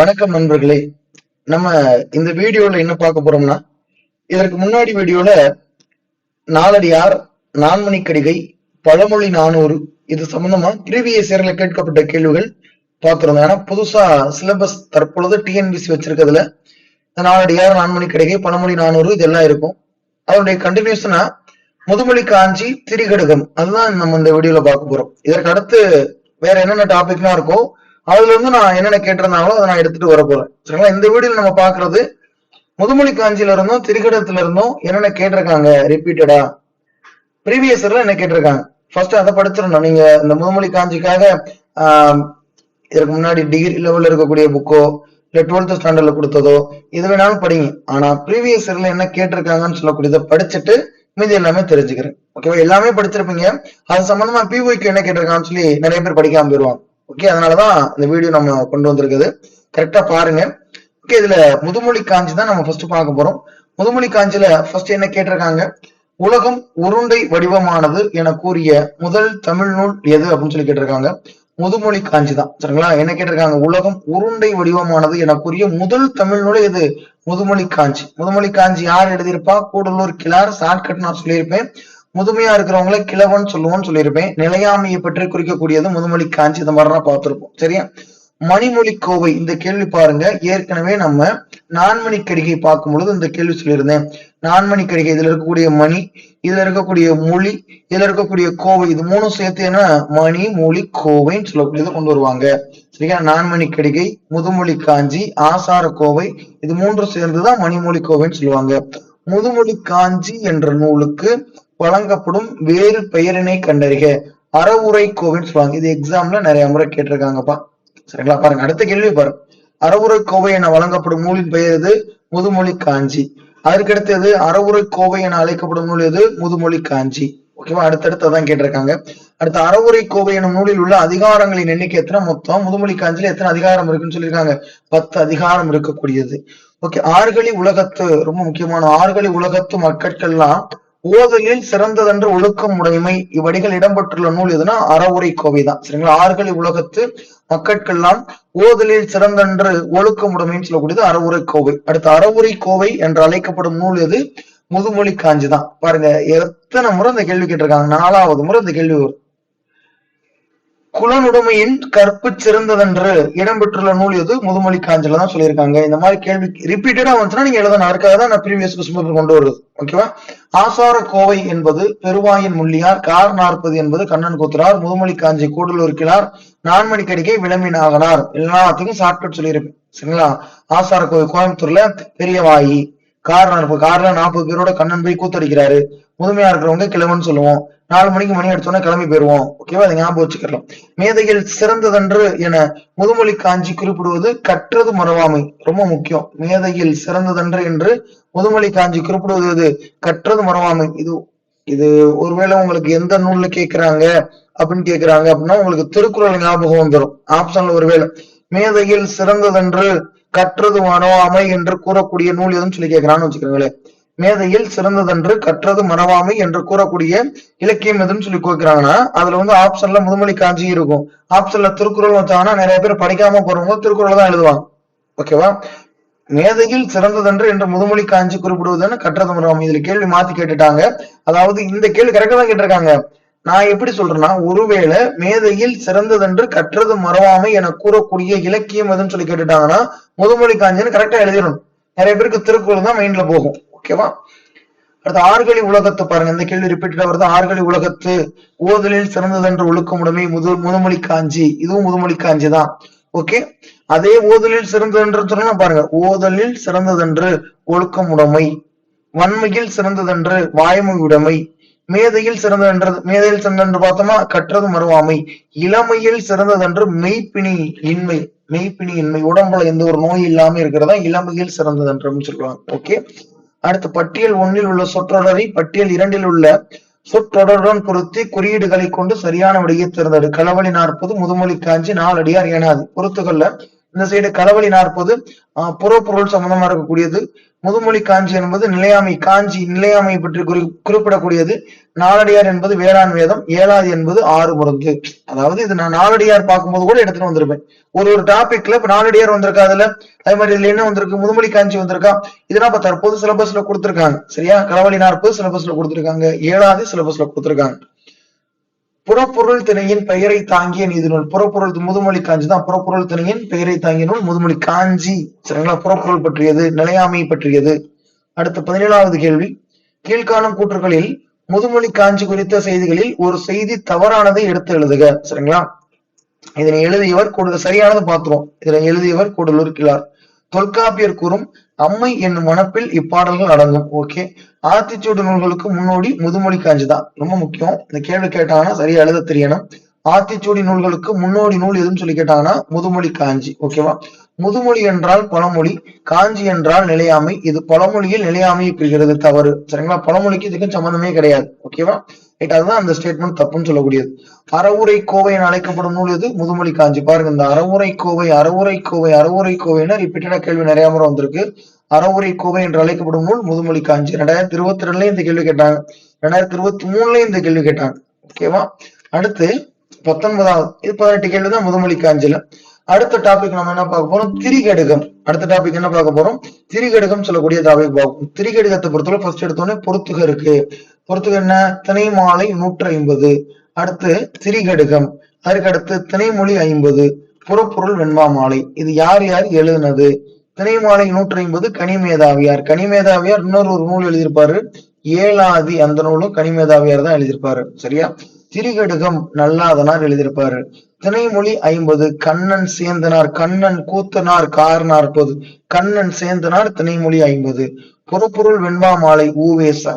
வணக்கம் நண்பர்களே. நம்ம இந்த வீடியோல என்ன பார்க்க போறோம்னா இதற்கு முன்னாடி வீடியோல நாலடியார் நான்மணி கடிகை பழமொழி நானூறு இது சம்பந்தமா கிருவிய இயர்ல கேட்கப்பட்ட கேள்விகள் பார்த்திருந்தோம். ஏன்னா புதுசா சிலபஸ் தற்பொழுது டிஎன்பிசி வச்சிருக்கிறதுல நாலடியார் நான்மணி கடிகை பழமொழி நானூறு இதெல்லாம் இருக்கும். அதனுடைய கண்டினியூஷனா முதுமொழி காஞ்சி திரிகடுகம். அதுதான் நம்ம இந்த வீடியோல பார்க்க போறோம். இதற்கு அடுத்து வேற என்னென்ன டாபிக்லாம் இருக்கோ அதுல இருந்து நான் என்னென்ன கேட்டிருந்தாங்களோ அதை நான் எடுத்துட்டு வர போறேன். சரிங்களா? இந்த வீடியோல நம்ம பாக்குறது முதுமொழி காஞ்சியில இருந்தும் திரிகடத்துல இருந்தும் என்னென்ன கேட்டிருக்காங்க ரிப்பீட்டடா ப்ரீவியஸ் இயர்ல என்ன கேட்டிருக்காங்க? ஃபர்ஸ்ட் அதை படிச்சிடணும். நீங்க இந்த முதுமொழி காஞ்சிக்காக ஆஹ், இதுக்கு முன்னாடி டிகிரி லெவல்ல இருக்கக்கூடிய புக்கோ இல்ல டுவெல்த் ஸ்டாண்டர்ட்ல கொடுத்ததோ இது வேணாலும் படிங்க. ஆனா ப்ரீவியஸ் இயர்ல என்ன கேட்டிருக்காங்கன்னு சொல்லக்கூடியதை படிச்சுட்டு மீதி எல்லாமே தெரிஞ்சுக்கிறேன். ஓகேவா எல்லாமே படிச்சிருப்பீங்க. அது சம்பந்தமா பிஒய்க்கு என்ன கேட்டிருக்கான்னு சொல்லி நிறைய பேர் படிக்காம போயிருவாங்க. ஓகே அதனாலதான் இந்த வீடியோ நம்ம கொண்டு வந்திருக்குது. கரெக்டா பாருங்க. ஓகே இதுல முதுமொழி காஞ்சி தான் நம்ம ஃபர்ஸ்ட் பார்க்க போறோம். முதுமொழி காஞ்சில ஃபர்ஸ்ட் என்ன கேட்டிருக்காங்க? உலகம் உருண்டை வடிவமானது என கூறிய முதல் தமிழ் நூல் எது அப்படின்னு சொல்லி கேட்டிருக்காங்க. முதுமொழி காஞ்சி தான். சரிங்களா? என்ன கேட்டிருக்காங்க? உலகம் உருண்டை வடிவமானது என கூறிய முதல் தமிழ் நூல் இது முதுமொழி காஞ்சி. முதுமொழி காஞ்சி யார் எழுதியிருப்பா? கூடலூர் கிளார் சாட்கட் நான் சொல்லியிருப்பேன். முதுமையா இருக்கிறவங்கள கிழவன் சொல்லுவோம்னு சொல்லியிருப்பேன். நிலையாமையை பற்றி குறிக்கக்கூடியது முதுமொழி காஞ்சி இந்த மாதிரி பார்த்திருப்போம். சரியா? மணிமொழி கோவை இந்த கேள்வி பாருங்க. ஏற்கனவே நம்ம நான்மணி கடிகை பார்க்கும் பொழுது இந்த கேள்வி சொல்லியிருந்தேன். நான்மணி கடிகை இதுல இருக்கக்கூடிய மணி இதுல இருக்கக்கூடிய மொழி இதுல இருக்கக்கூடிய கோவை இது மூணும் சேர்த்து என்ன? மணி மொழி கோவைன்னு சொல்லக்கூடியதை கொண்டு வருவாங்க. சரியா? நான்மணி கடிகை முதுமொழி காஞ்சி ஆசார கோவை இது மூன்றும் சேர்ந்துதான் மணிமொழி கோவைன்னு சொல்லுவாங்க. முதுமொழி காஞ்சி என்ற நூலுக்கு வழங்கப்படும் வேறு பெயரினை கண்டறிக. அறவுரை கோவைன்னு சொல்லுவாங்க இது எக்ஸாம்ல நிறைய முறை கேட்டிருக்காங்கப்பா. சரிங்களா? பாருங்க அடுத்த கேள்வி பாருங்க அறவுரை கோவை என வழங்கப்படும் நூலின் பெயர் எது? முதுமொழி காஞ்சி. அதற்கடுத்தது அறவுரை கோவை என அழைக்கப்படும் நூல் எது? முதுமொழி காஞ்சி. ஓகேவா அடுத்தடுத்ததான் கேட்டிருக்காங்க. அடுத்த அறவுரை கோவை எனும் நூலில் உள்ள அதிகாரங்களின் எண்ணிக்கை எத்தனை? மொத்தம் முதுமொழி காஞ்சில எத்தனை அதிகாரம் இருக்குன்னு சொல்லியிருக்காங்க. பத்து அதிகாரம் இருக்கக்கூடியது. ஓகே ஆறுகளி உலகத்து ரொம்ப முக்கியமான ஆறுகளி உலகத்து மக்கட்கள்லாம் ஓதலில் சிறந்ததென்று ஒழுக்கம் உடைமை. இவ்வடிகள் இடம்பெற்றுள்ள நூல் எதுனா அறவுரை கோவை தான். சரிங்களா? ஆறுகளி உலகத்து மக்கட்கெல்லாம் ஓதலில் சிறந்தென்று ஒழுக்கம் உடைமைன்னு சொல்லக்கூடியது அறவுரை கோவை. அடுத்து அறவுரை கோவை என்று அழைக்கப்படும் நூல் எது? முதுமொழி காஞ்சி தான். பாருங்க எத்தனை முறை இந்த கேள்வி கேட்டிருக்காங்க? நாலாவது முறை இந்த கேள்வி வரும். குலனுடைமையின் கற்பு சிறந்ததென்று இடம்பெற்றுள்ள நூல் எது? முதுமொழி காஞ்சில தான் சொல்லியிருக்காங்க. இந்த மாதிரி கேள்வி ரிப்பீட்டடா வந்துச்சுன்னா நீங்க எழுதணும். அதுக்காக தான் நான் ப்ரீவியஸ் கொஸ்டின் கொண்டு வருது. ஓகேவா ஆசார கோவை என்பது பெருவாயின் முள்ளியார் கார் நாற்பது என்பது கண்ணன் கூத்துறார் முதுமொழி காஞ்சி கூடலூர் கிளார் நான்மணி கடிகை விளம்பினாகனார் எல்லாத்துக்கும் ஷார்ட்கட் சொல்லியிருப்பேன். சரிங்களா? ஆசார கோவை கோயம்புத்தூர்ல பெரியவாயி. கார் நாற்பது கார்ல நாற்பது பேரோட கண்ணன் போய் கூத்தடிக்கிறாரு. முதுமையா இருக்கிறவங்க கிழவன் சொல்லுவோம். நாலு மணிக்கு மணி அடிச்சோன்னா கிளம்பி போயிருவோம். ஓகேவா? அதை ஞாபகம் வச்சுக்கலாம் மேதையில் சிறந்ததென்று என முதுமொழி காஞ்சி குறிப்பிடுவது கற்றது மறவாமை. ரொம்ப முக்கியம். மேதையில் சிறந்ததென்று என்று முதுமொழி காஞ்சி குறிப்பிடுவது இது கற்றது மறவாமை. இது இது ஒருவேளை உங்களுக்கு எந்த நூல்ல கேக்குறாங்க அப்படின்னு கேக்குறாங்க அப்படின்னா உங்களுக்கு திருக்குறள் ஞாபகம் வந்துடும் ஆப்ஷன்ல ஒருவேளை. மேதையில் சிறந்ததென்று கற்றது மறவாமை என்று கூறக்கூடிய நூல் எதுன்னு சொல்லி கேட்கிறான்னு வச்சுக்கோங்களேன். மேதையில் சிறந்ததென்று கற்றது மறவாமை என்று கூறக்கூடிய இலக்கியம் எதுன்னு சொல்லி கோக்கிறாங்கன்னா அதுல வந்து ஆப்ஷன்ல முதுமொழி காஞ்சி இருக்கும். ஆப்ஷன்ல திருக்குறள் வச்சாங்கன்னா நிறைய பேர் படிக்காம போறவங்க திருக்குறள் தான் எழுதுவாங்க. ஓகேவா மேதையில் சிறந்ததென்று என்று முதுமொழி காஞ்சி குறிப்பிடுவதுன்னு கற்றது மறவாமை. இதுல கேள்வி மாத்தி கேட்டுட்டாங்க. அதாவது இந்த கேள்வி கரெக்டா தான் கேட்டிருக்காங்க. நான் எப்படி சொல்றேன்னா ஒருவேளை மேதையில் சிறந்ததென்று கற்றது மறவாமை என கூறக்கூடிய இலக்கியம் எதுன்னு சொல்லி கேட்டுட்டாங்கன்னா முதுமொழி காஞ்சின்னு கரெக்டா எழுதிடணும். நிறைய பேருக்கு திருக்குறள் தான் மைண்ட்ல போகும். ஓகேவா? அடுத்து ஆறுகளி உலகத்தை பாருங்க. இந்த கேள்வி ரிப்பீட்டடா வருது. ஆறுகளி உலகத்து ஓதலில் சிறந்ததென்று ஒழுக்கமுடைமை முது முதுமொழி காஞ்சி. இதுவும் முதுமொழி காஞ்சி தான் ஓகே? அதே ஓதலில் சிறந்ததென்று சொன்னா பாருங்க. ஓதலில் சிறந்ததென்று ஒழுக்கமுடைமை வன்மையில் சிறந்ததென்று வாய்மை உடைமை மேதையில் சிறந்ததென்றது மேதையில் சிறந்ததென்று பார்த்தோமா கற்றது மறுவாமை இளமையில் சிறந்ததென்று மெய்ப்பினி இன்மை மெய்ப்பினி இன்மை. உடம்புல எந்த ஒரு நோய் இல்லாம இருக்கிறதா? இளமையில் சிறந்ததென்று சொல்லுவாங்க. ஓகே? அடுத்து பட்டியல் ஒன்னில் உள்ள சொற்றொடரை பட்டியல் இரண்டில் உள்ள சொற்றொடருடன் பொருத்தி குறியீடுகளை கொண்டு சரியான விடையை தேர்ந்தெடு. களவழி நாற்பது முதுமொழி காஞ்சி நாலடியார் ஏனாது பொறுத்துக்கொள்ள இந்த சைடு களவழி நாற்பது புறப்பொருள் சம்பந்தமா இருக்கக்கூடியது. முதுமொழி காஞ்சி என்பது நிலையாமை காஞ்சி நிலையாமை பற்றி குறி குறிப்பிடக்கூடியது. நாலடியார் என்பது வேளாண் வேதம் ஏழாது என்பது ஆறு மருந்து அதாவது இது நான் நாலடியார் பார்க்கும்போது கூட எடுத்துட்டு வந்திருப்பேன். ஒரு ஒரு டாபிக்ல இப்ப நாலடியார் வந்திருக்கா அதுல? அதே மாதிரி இதுல என்ன வந்திருக்கு? முதுமொழி காஞ்சி வந்திருக்கா? இதெல்லாம் இப்ப தற்போது சிலபஸ்ல கொடுத்திருக்காங்க. சரியா? களவழி நாற்பது சிலபஸ்ல கொடுத்திருக்காங்க. ஏழாவது சிலபஸ்ல கொடுத்திருக்காங்க. புறப்பொருள் திணையின் பெயரை தாங்கிய நீதிநூல். புறப்பொருள் முதுமொழி காஞ்சி தான். புறப்பொருள் திணையின் பெயரை தாங்கிய நூல் முதுமொழி காஞ்சி. சரிங்களா? புறப்பொருள் பற்றியது நிலையாமை பற்றியது. அடுத்த பதினேழாவது கேள்வி. கீழ்காணும் கூற்றுகளில் முதுமொழி காஞ்சி குறித்த செய்திகளில் ஒரு செய்தி தவறானதை எடுத்து எழுதுக. சரிங்களா? இதனை எழுதியவர் கூடுதல் சரியானது பார்த்துருவோம். இதனை எழுதியவர் கூடலூர் கிளார் தொல்காப்பியர் கூறும் அம்மை என்னும் மனப்பில் இப்பாடல்கள் அடங்கும். ஓகே ஆத்திச்சூடு நூல்களுக்கு முன்னோடி முதுமொழி காஞ்சி தான் ரொம்ப முக்கியம். இந்த கேள்வி கேட்டாங்கன்னா சரியா எழுத தெரியணும். ஆத்திச்சூடி நூல்களுக்கு முன்னோடி நூல் எதுன்னு சொல்லி கேட்டாங்கன்னா முதுமொழி காஞ்சி. ஓகேவா முதுமொழி என்றால் பழமொழி காஞ்சி என்றால் நிலையாமை. இது பழமொழியில் நிலையாமையை பெறுகிறது தவறு. சரிங்களா? பழமொழிக்கு இதுக்கும் சம்பந்தமே கிடையாது. ஓகேவா ரைட் அதுதான் அந்த ஸ்டேட்மெண்ட் தப்புன்னு சொல்லக்கூடியது. அறவுரை கோவை என அழைக்கப்படும் நூல் எது? முதுமொழி காஞ்சி. பாருங்க இந்த அறவுரை கோவை அறவுரை கோவை அறவுரை கோவைன்னு ரிப்பீட்டடா கேள்வி நிறைய முறை வந்திருக்கு. அறவுரை கோவை என்று அழைக்கப்படும் நூல் முதுமொழி காஞ்சி. ரெண்டாயிரத்தி இருபத்தி ரெண்டுலயும் இந்த கேள்வி கேட்டாங்க. ரெண்டாயிரத்தி இருபத்தி மூணுலயும் இந்த கேள்வி கேட்டாங்க. ஓகேவா? அடுத்து பத்தொன்பதாவது. இது பதினெட்டு கேள்வி தான் முதுமொழி காஞ்சில அடுத்த டாபிக் நம்ம என்ன பார்க்க போறோம்? திரிகடுகம். அடுத்த டாபிக் என்ன பார்க்க போறோம்? திரிகடுகம் சொல்லக்கூடிய டாபிக் பார்ப்போம். திரிகடுகத்தை பொறுத்தவரை ஃபர்ஸ்ட் எடுத்தோடனே பொறுத்துக இருக்கு. பொறுத்துக என்ன? திணை மாலை நூற்றி ஐம்பது அடுத்து திரிகடுகம். அதற்கு அடுத்து திணைமொழி ஐம்பது. புறப்பொருள் வெண்மா மாலை இது யார் யார் எழுதுனது? திணைமாலை நூற்றி ஐம்பது கனிமேதாவியார். கனிமேதாவியார் இன்னொரு ஒரு நூல் எழுதியிருப்பாரு. ஏழாதி அந்த நூலும் கனிமேதாவியார் தான் எழுதியிருப்பாரு. சரியா? திரிகடுகம் நல்லாதனார் எழுதியிருப்பாரு. திணைமொழி ஐம்பது கண்ணன் சேந்தனார் கண்ணன் கூத்தனார் கார் நாற்பது கண்ணன் சேந்தனார் திணைமொழி ஐம்பது. பொறுப்பொருள் வெண்பா மாலை ஊவேசா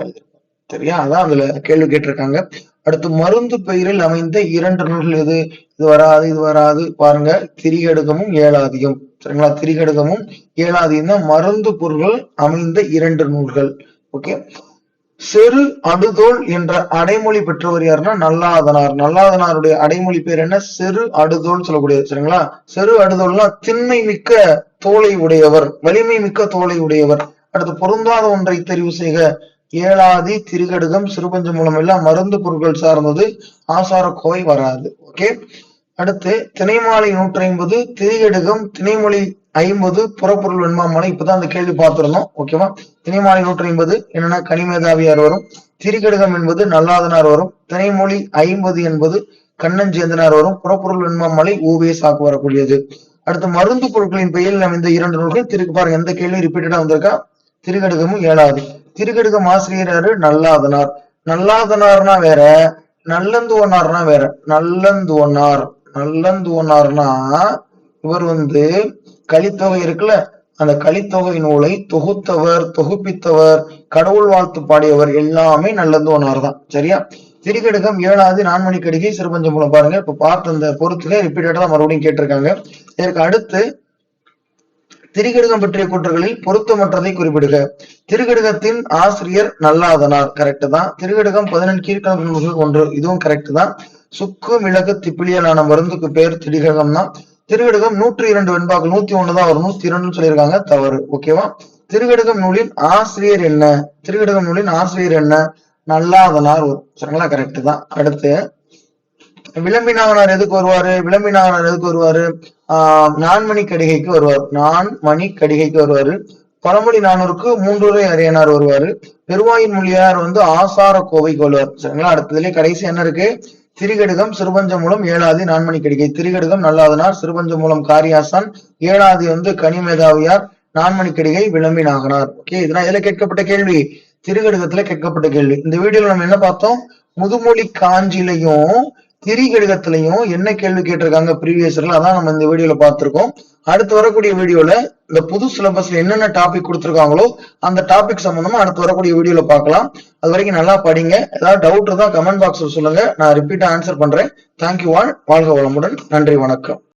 சரியா? அதான் அதுல கேள்வி கேட்டிருக்காங்க. அடுத்து மருந்து பெயரில் அமைந்த இரண்டு நூல்கள் எது? இது வராது இது வராது. பாருங்க திரிகடுகமும் ஏழாதியும். சரிங்களா? திரிகடுகமும் ஏழாதியும் தான் மருந்து பொருள்கள் அமைந்த இரண்டு நூல்கள். ஓகே? செரு அடுதோல் என்ற அடைமொழி பெற்றவர் யாருன்னா நல்லாதனார். நல்லாதனாருடைய அடைமொழி பேர் என்ன? செரு அடுதோல் சொல்லக்கூடியது. சரிங்களா? செரு அடுதோல்னா திண்மை மிக்க தோலை உடையவர் வலிமை மிக்க தோலை உடையவர். அடுத்து பொருந்தாத ஒன்றை தெரிவு செய்க. ஏழாதி திருகடுகம் சிறுபஞ்ச மூலம் எல்லாம் மருந்து பொருட்கள் சார்ந்தது. ஆசார கோவை வராது. ஓகே? அடுத்து திணைமாலை நூற்றி ஐம்பது திரிகடுகம் திணைமொழி ஐம்பது புறப்பொருள் வெண்மாமலை இப்பதான் அந்த கேள்வி பார்த்திருந்தோம் ஓகேவா திணைமாலை நூற்றி ஐம்பது என்னன்னா கனிமேதாவியார் வரும். திரிகடுகம் என்பது நல்லாதனார் வரும். திணைமொழி ஐம்பது என்பது கண்ணஞ்சேந்தனார் வரும். புறப்பொருள் வெண்மாமலை ஊவே சாக்கு வரக்கூடியது. அடுத்து மருந்து பொருட்களின் பெயரில் அமைந்த இரண்டு நூல்கள். திருக்கு பாருங்க எந்த கேள்வியும் ரிப்பீட்டடா வந்திருக்கா? திருகடுகமும் ஏழாவது. திருகடுகம் ஆசிரியராரு நல்லாதனார். நல்லாதனார்னா வேற நல்லந்துவனார்னா வேற. நல்லந்துவனார். நல்லந்துவனார்னா இவர் வந்து கலித்தொகை இருக்குல்ல அந்த கலித்தொகை நூலை தொகுத்தவர் தொகுப்பித்தவர் கடவுள் வாழ்த்து பாடியவர் எல்லாமே நல்லது ஒன்னார் தான். சரியா? திரிகடுகம் ஏழாவது நான்மணி கடிகை சிறுபஞ்சமூலம் பாருங்க. இப்ப பார்த்த அந்த பொறுத்துல ரிப்பீட்டடா தான் மறுபடியும் கேட்டிருக்காங்க. இதற்கு அடுத்து திரிகடுகம் பற்றிய கூற்றுகளில் பொருத்தமற்றதை குறிப்பிடுக. திருகடுகத்தின் ஆசிரியர் நல்லாதனார். கரெக்ட் தான். திருகடுகம் பதினெண்டு கீழ்கணக்கு நூல்கள் ஒன்று. இதுவும் கரெக்ட் தான். சுக்கு மிளகு திப்பிலியலான மருந்துக்கு பேர் திரிகடகம் தான் திருகடுகம் நூற்றி இரண்டு வெண்பாக்கள் நூத்தி ஒண்ணுதான் வரும். நூத்தி இரண்டு சொல்லியிருக்காங்க. தவறு. ஓகேவா திருகடுகம் நூலின் ஆசிரியர் என்ன? திருகடுகம் நூலின் ஆசிரியர் என்ன? நல்லாதனார் சரிங்களா? கரெக்ட் தான். அடுத்து விளம்பினாவனார் எதுக்கு வருவாரு? விளம்பினாவனார் எதுக்கு வருவாரு? ஆஹ் நான்மணி கடிகைக்கு வருவார். நான் மணி கடிகைக்கு வருவாரு. பழமொழி நானூறுக்கு மூன்றுரை அரியனார் வருவாரு. பெருவாயின் மொழியார் வந்து ஆசார கோவைக்கு வருவார். சரிங்களா? அடுத்ததுலயே கடைசி என்ன இருக்கு? திரிகடுகம் சிறுபஞ்ச மூலம் ஏழாதி நான்மணி கடிகை திரிகடுகம் நல்லாதனார் சிறுபஞ்ச மூலம் காரியாசான். ஏழாதி வந்து கனிமேதாவியார் நான்மணி கடிகை விளம்பி நாகனார் ஓகே இதெல்லாம் இதுல கேட்கப்பட்ட கேள்வி? திருகடுகத்துல கேட்கப்பட்ட கேள்வி. இந்த வீடியோல நம்ம என்ன பார்த்தோம்? முதுமொழி காஞ்சிலையும் திரிகடுகத்திலையும் என்ன கேள்வி கேட்டிருக்காங்க ப்ரீவியஸ்ல அதான் நம்ம இந்த வீடியோல பார்த்திருக்கோம். அடுத்து வரக்கூடிய வீடியோல இந்த புது சிலபஸ்ல என்னென்ன டாபிக் கொடுத்துருக்காங்களோ அந்த டாபிக் சம்பந்தமா அடுத்து வரக்கூடிய வீடியோல பார்க்கலாம். அது வரைக்கும் நல்லா படிங்க. ஏதாவது டவுட் இருந்தா கமெண்ட் பாக்ஸ்ல சொல்லுங்க. நான் ரிப்பீட்டா ஆன்சர் பண்றேன். தேங்க்யூ ஆல் வாழ்க வளமுடன். நன்றி வணக்கம்.